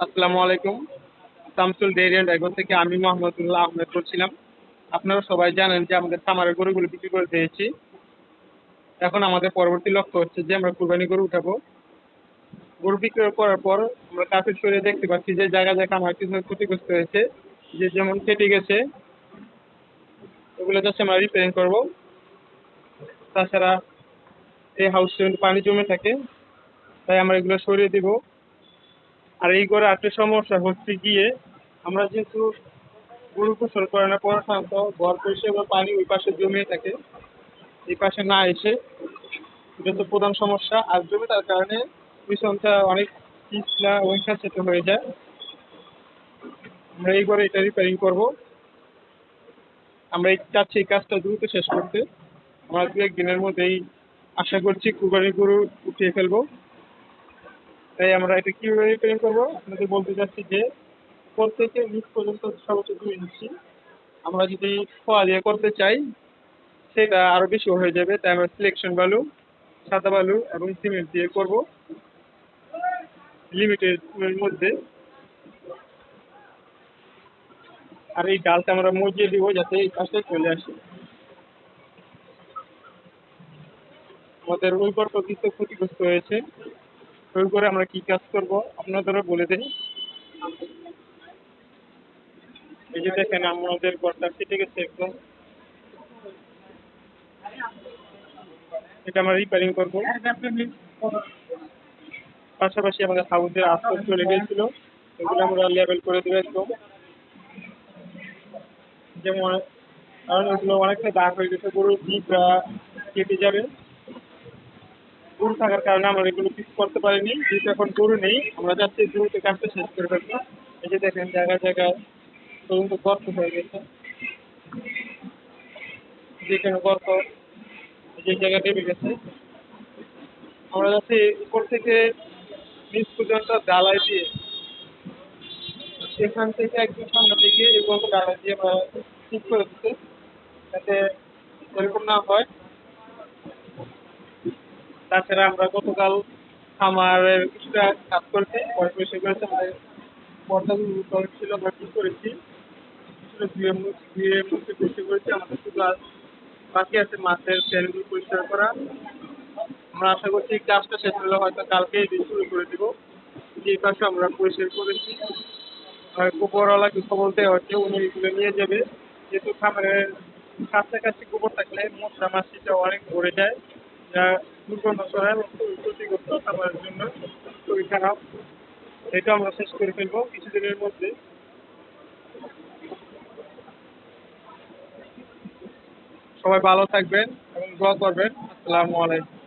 আসসালামু আলাইকুম। Shamsul dairy and agro থেকে আমি মোহাম্মদুল্লাহ আহমেদ বলছিলাম। আপনারা সবাই জানেন যে আমাদের খামারের গরুগুলো বিক্রি করে দিয়েছি। এখন আমাদের পরবর্তী লক্ষ্য হচ্ছে যে আমরা কুরবানি গরু উঠাবো। গরু বিক্রি করার পর আমরা কাফের সরিয়ে দেখতে পাচ্ছি যে জায়গা জায়গা আমার কিছু ক্ষতিগ্রস্ত হয়েছে। যে যেমন কেটে গেছে ওগুলো যাচ্ছে আমরা রিপেয়ারিং করব। তাছাড়া এই হাউস পানি জমে থাকে। তাই আমরা এগুলো সরিয়ে দিব। আর এই করে একটা সমস্যা হচ্ছে গিয়ে, আমরা যেহেতু গরু গোসল করানোর পর সাধারণত ঘর পরিষ্কার বা পানি ওই পাশে জমিয়ে থাকে, এই পাশে না এসে এটা তো প্রধান সমস্যা। আর জমে তার কারণে পিছনটা অনেক পিছলা ওইখান সেটা হয়ে যায়। আমরা এই করে এটা রিপেয়ারিং করব। আমরা চাচ্ছি এই কাজটা দ্রুত শেষ করতে। আমরা দু একদিনের মধ্যেই আশা করছি কুরবানি গরু উঠিয়ে ফেলব। তাই আমরা এটা কীভাবে রিপেয়ারিং করব? আপনাদের বলতে চাচ্ছি যে, প্রত্যেকে নিচ পর্যন্ত সর্বোচ্চ দুই ইঞ্চি আমরা যদি খোয়া দিয়ে করতে চাই, সেটা আরও বেশি হয়ে যাবে। তাই আমরা সিলেকশন বালু, সাদা বালু এবং সিমেন্ট দিয়ে করব। লিমিটেড মধ্যে। আর এই ডালটা আমরা মজিয়ে দিব যাতে এই কাজটা চলে আসে। আমাদের ওই পর ক্ষতিগ্রস্ত হয়েছে। ওই করে আমরা কি কাজ করব আপনাদেরও বলে দিই। এই যে দেখেন, আমাদের ঘরটা কেটে গেছে একদম। এটা আমরা রিপেয়ারিং করব। পাশাপাশি আমাদের হাউসের আস্তর চলে গিয়েছিল এগুলো আমরা লেভেল করে দেবো একদম। যেমন, কারণ ওগুলো অনেকটা দাগ হয়ে গেছে গরুর জিপরা কেটে যাবে। গরু থাকার কারণে আমরা এগুলো কিছু করতে পারিনি, যেহেতু এখন গরু নেই, আমরা যাচ্ছি দ্রুত কাজটা শেষ করে ফেলব এই যে দেখেন জায়গায় জায়গায় পর্যন্ত গর্ত হয়ে গেছে। যেখানে গর্ত যে জায়গা ডেবে গেছে। আমরা যাচ্ছি উপর থেকে নিচ পর্যন্ত ডালাই দিয়ে। সেখান থেকে একদম সামনে থেকে এই গল্প ডালাই দিয়ে আমরা ঠিক করে দিতে যাতে এরকম না হয়। তাছাড়া আমরা গতকাল খামারের কিছুটা কাজ করেছি ছিল করেছি? বাকি আছে, মাছের প্যানগুলো পরিষ্কার করা। আমরা আশা করছি কাজটা শেষ হলে হয়তো কালকে দিয়ে শুরু করে দিব। যে পাশে আমরা পরিষ্কার করেছি, আর গোবরওয়ালাকে খবর দেওয়া হচ্ছে, উনি এগুলো নিয়ে যাবে। যেহেতু খামারের কাছাকাছি গোবর থাকলে মশলা মাছিটা অনেক ভরে যায়। যা দুর্গন্ধ ছড়ায় এবং ক্ষতিগ্রস্ত জন্য খুবই খারাপ। এটা আমরা শেষ করে ফেলব কিছুদিনের মধ্যে। সবাই ভালো থাকবেন এবং দোয়া করবেন। আসসালামু আলাইকুম।